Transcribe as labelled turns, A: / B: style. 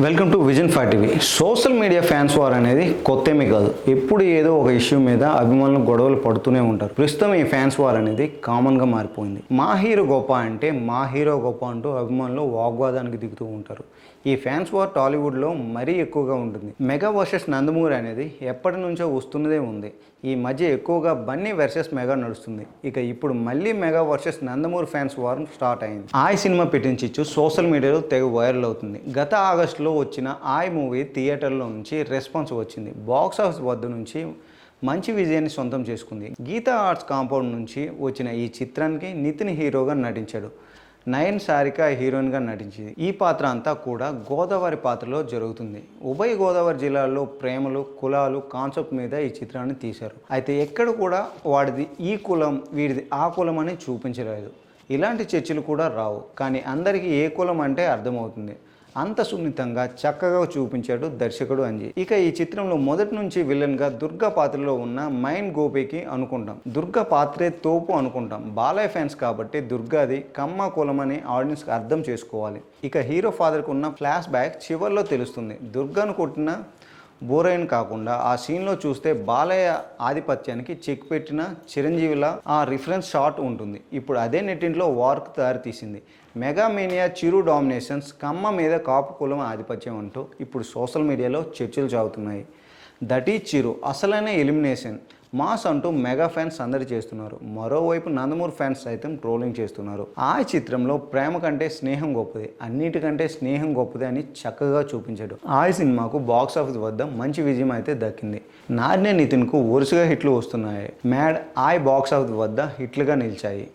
A: Welcome to Vision five TV social media fans war అనేది కొత్తేమీ కాదు. ఎప్పుడు ఏదో ఒక ఇష్యూ మీద అభిమానులు గొడవలు పడుతూనే ఉంటారు. ప్రస్తుతం ఈ ఫ్యాన్స్ వార్ అనేది కామన్గా మారిపోయింది. మా హీరో గొప్ప అంటే మా హీరో గొప్ప అంటూ అభిమానులు వాగ్వాదానికి దిగుతూ ఉంటారు. ఈ ఫ్యాన్స్ వార్ టాలీవుడ్లో మరీ ఎక్కువగా ఉంటుంది. మెగా వర్సెస్ నందమూరి అనేది ఎప్పటి నుంచో వస్తున్నదే ఉంది. ఈ మధ్య ఎక్కువగా బన్నీ వర్సెస్ మెగా నడుస్తుంది. ఇక ఇప్పుడు మళ్ళీ mega versus Nandamuri fans war start అయింది. ఆయ్ సినిమా పెట్టించిచ్చు సోషల్ మీడియాలో తెగ వైరల్ అవుతుంది. గత ఆగస్టులో వచ్చిన ఆయ్ మూవీ థియేటర్లో నుంచి రెస్పాన్స్ వచ్చింది. బాక్స్ ఆఫీస్ వద్ద నుంచి మంచి విజయాన్ని సొంతం చేసుకుంది. గీతా ఆర్ట్స్ కాంపౌండ్ నుంచి వచ్చిన ఈ చిత్రానికి నితిన్ హీరోగా నటించాడు. నయన్ సారిక హీరోయిన్గా నటించింది. ఈ పాత్ర అంతా కూడా గోదావరి పాత్రలో జరుగుతుంది. ఉభయ గోదావరి జిల్లాల్లో ప్రేమలు కులాలు కాన్సెప్ట్ మీద ఈ చిత్రాన్ని తీశారు. అయితే ఎక్కడ కూడా వాడిది ఈ కులం వీడిది ఆ కులం అని చూపించలేదు. ఇలాంటి చర్చలు కూడా రావు. కానీ అందరికీ ఏ కులం అంటే అర్థమవుతుంది. అంత సున్నితంగా చక్కగా చూపించాడు దర్శకుడు అంజీ. ఇక ఈ చిత్రంలో మొదటి నుంచి విలన్గా దుర్గా పాత్రలో ఉన్న మైండ్ గోపికి అనుకుంటాం. దుర్గా పాత్రే తోపు అనుకుంటాం. బాలయ్య ఫ్యాన్స్ కాబట్టి దుర్గాది కమ్మ కులం అని ఆడియన్స్కి అర్థం చేసుకోవాలి. ఇక హీరో ఫాదర్కు ఉన్న ఫ్లాష్ బ్యాక్ చివరిలో తెలుస్తుంది. దుర్గాను కొట్టిన బోరైన్ కాకుండా ఆ సీన్లో చూస్తే బాలయ్య ఆధిపత్యానికి చెక్ పెట్టిన చిరంజీవిల ఆ రిఫరెన్స్ షాట్ ఉంటుంది. ఇప్పుడు అదే నెట్టింట్లో వార్క్ దారితీసింది మెగామేనియా చిరు డామినేషన్స్ కమ్మ మీద కాపు కులం ఆధిపత్యం అంటూ ఇప్పుడు సోషల్ మీడియాలో చర్చలు సాగుతున్నాయి. దట్ చిరు అసలైన ఎలిమినేషన్ మాస్ అంటూ మెగా ఫ్యాన్స్ అందరు చేస్తున్నారు. మరోవైపు నందమూరి ఫ్యాన్స్ సైతం ట్రోలింగ్ చేస్తున్నారు. ఆ చిత్రంలో ప్రేమ కంటే స్నేహం గొప్పది. అన్నిటికంటే స్నేహం గొప్పది అని చక్కగా చూపించాడు. ఆ సినిమాకు బాక్స్ ఆఫీస్ వద్ద మంచి విజయం అయితే దక్కింది. నార్నే నితిన్కు వరుసగా హిట్లు వస్తున్నాయి. మ్యాడ్ ఆయ్ బాక్స్ ఆఫీస్ వద్ద హిట్లుగా నిలిచాయి.